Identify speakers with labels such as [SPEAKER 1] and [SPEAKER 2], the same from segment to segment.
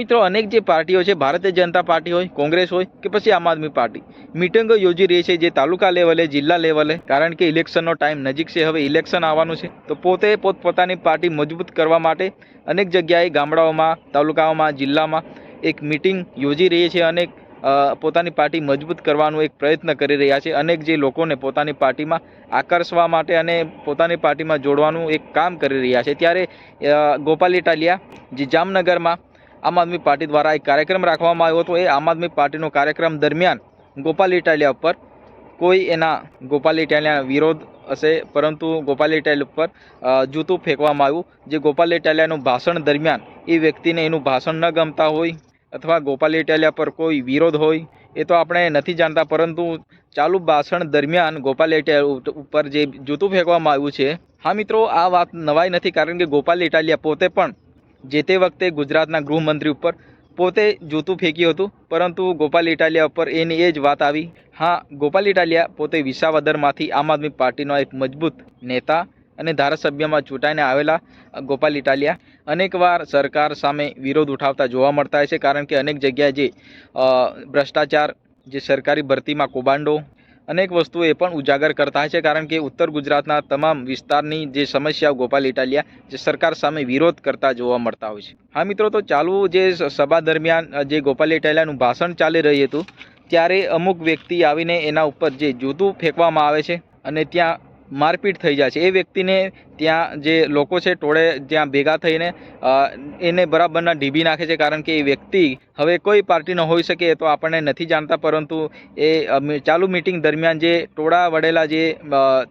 [SPEAKER 1] મિત્રો, અનેક જે પાર્ટીઓ છે, ભારતીય જનતા પાર્ટી હોય, કોંગ્રેસ હોય કે પછી આમ આદમી પાર્ટી, મિટિંગો યોજી રહી છે જે તાલુકા લેવલે, જિલ્લા લેવલે, કારણ કે ઇલેક્શનનો ટાઈમ નજીક છે, હવે ઇલેક્શન આવવાનું છે, તો પોતે પોતપોતાની પાર્ટી મજબૂત કરવા માટે અનેક જગ્યાએ ગામડાઓમાં, તાલુકાઓમાં, જિલ્લામાં એક મિટિંગ યોજી રહી છે અનેક પોતાની પાર્ટી મજબૂત કરવાનો એક પ્રયત્ન કરી રહ્યા છે. અનેક જે લોકોને પોતાની પાર્ટીમાં આકર્ષવા માટે અને પોતાની પાર્ટીમાં જોડવાનું એક કામ કરી રહ્યા છે. ત્યારે ગોપાલ ઇટાલિયા જે જામનગરમાં આમ આદમી પાર્ટી દ્વારા એક કાર્યક્રમ રાખવામાં આવ્યો હતો. એ આમ આદમી પાર્ટીનો કાર્યક્રમ દરમિયાન ગોપાલ ઇટાલિયા ઉપર કોઈ એના ગોપાલ ઇટાલિયા વિરોધ હશે, પરંતુ ગોપાલ ઇટાલિયા ઉપર જૂતું ફેંકવામાં આવ્યું. જે ગોપાલ ઇટાલિયાનું ભાષણ દરમિયાન એ વ્યક્તિને એનું ભાષણ ન ગમતા હોય અથવા ગોપાલ ઇટાલિયા પર કોઈ વિરોધ હોય, એ તો આપણે નથી જાણતા, પરંતુ ચાલુ ભાષણ દરમિયાન ગોપાલ ઇટાલિયા ઉપર જે જૂતું ફેંકવામાં આવ્યું છે. હા મિત્રો, આ વાત નવાઈ નથી, કારણ કે ગોપાલ ઇટાલિયા પોતે પણ જે તે વખતે ગુજરાતના ગૃહમંત્રી ઉપર પોતે જૂતું ફેંક્યું હતું, પરંતુ ગોપાલ ઇટાલિયા ઉપર એની એ જ વાત આવી. હા, ગોપાલ ઇટાલિયા પોતે વિસાવદરમાંથી આમ આદમી પાર્ટીનો એક મજબૂત નેતા અને ધારાસભ્યમાં ચૂંટાઈને આવેલા ગોપાલ ઇટાલિયા. અનેકવાર સરકાર સામે વિરોધ ઉઠાવતા જોવા મળતા હોય છે, કારણ કે અનેક જગ્યાએ જે ભ્રષ્ટાચાર, જે સરકારી ભરતીમાં કૌભાંડો અનેક વસ્તુઓ એ પણ ઉજાગર કરતા છે, કારણ કે ઉત્તર ગુજરાતના તમામ વિસ્તારની જે સમસ્યાઓ ગોપાલ ઇટાલિયા, જે સરકાર સામે વિરોધ કરતા જોવા મળતા હોય છે. હા મિત્રો, તો ચાલુ જે સભા દરમિયાન જે ગોપાલ ઇટાલિયાનું ભાષણ ચાલી રહ્યું હતું, ત્યારે અમુક વ્યક્તિ આવીને એના ઉપર જે જૂતું ફેંકવામાં આવે છે અને ત્યાં મારપીટ થઈ જાય છે. એ વ્યક્તિને ત્યાં જે લોકો છે ટોળે ત્યાં ભેગા થઈને એને બરાબરના ઢીબી નાખે છે કારણ કે એ વ્યક્તિ હવે કોઈ પાર્ટીનો હોઈ શકે તો આપણને નથી જાણતા. પરંતુ એ ચાલુ મિટિંગ દરમિયાન જે ટોળા વડેલા જે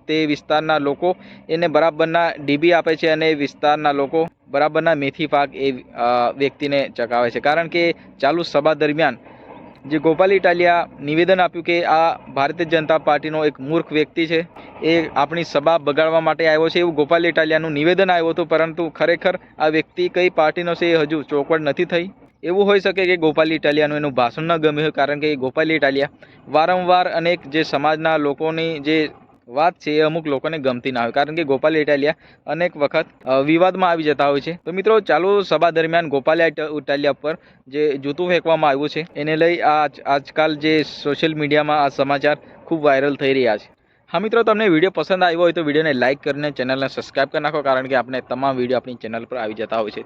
[SPEAKER 1] તે વિસ્તારના લોકો એને બરાબરના ડીબી આપે છે અને વિસ્તારના લોકો બરાબરના મેથી પાક એ વ્યક્તિને ચકાવે છે. કારણ કે ચાલુ સભા દરમિયાન જે ગોપાલ ઇટાલિયા નિવેદન આપ્યું કે આ ભારતીય જનતા પાર્ટીનો એક મૂર્ખ વ્યક્તિ છે, એ આપણી સભા બગાડવા માટે આવ્યો છે એવું ગોપાલ ઇટાલિયાનું નિવેદન આવ્યું હતું, પરંતુ ખરેખર આ વ્યક્તિ કઈ પાર્ટીનો છે એ હજુ ચોકવટ નથી થઈ. એવું હોઈ શકે કે ગોપાલ ઇટાલિયાનું એનું ભાષણ ન ગમ્યું હોય, કારણ કે ગોપાલ ઇટાલિયા વારંવાર અનેક જે સમાજના લોકોની જે વાત છે એ અમુક લોકોને ગમતી ના હોય. કારણ કે ગોપાલ ઇટાલિયા અનેક વખત વિવાદમાં આવી જતા હોય છે. તો મિત્રો, ચાલુ સભા દરમિયાન ગોપાલ ઇટા- ઇટાલિયા પર જે જૂતું ફેંકવામાં આવ્યું છે, એને લઈ આ આજકાલ જે સોશિયલ મીડિયામાં આ સમાચાર ખૂબ વાયરલ થઈ રહ્યા છે. હા, મિત્રો, તમને વીડિયો પસંદ આવ્યો હોય તો વિડીયોને લાઇક કરીને ચેનલને સબસ્ક્રાઇબ કરી નાખો, કારણ કે આપણે તમામ વીડિયો આપણી ચેનલ પર આવી જતા હોય છે.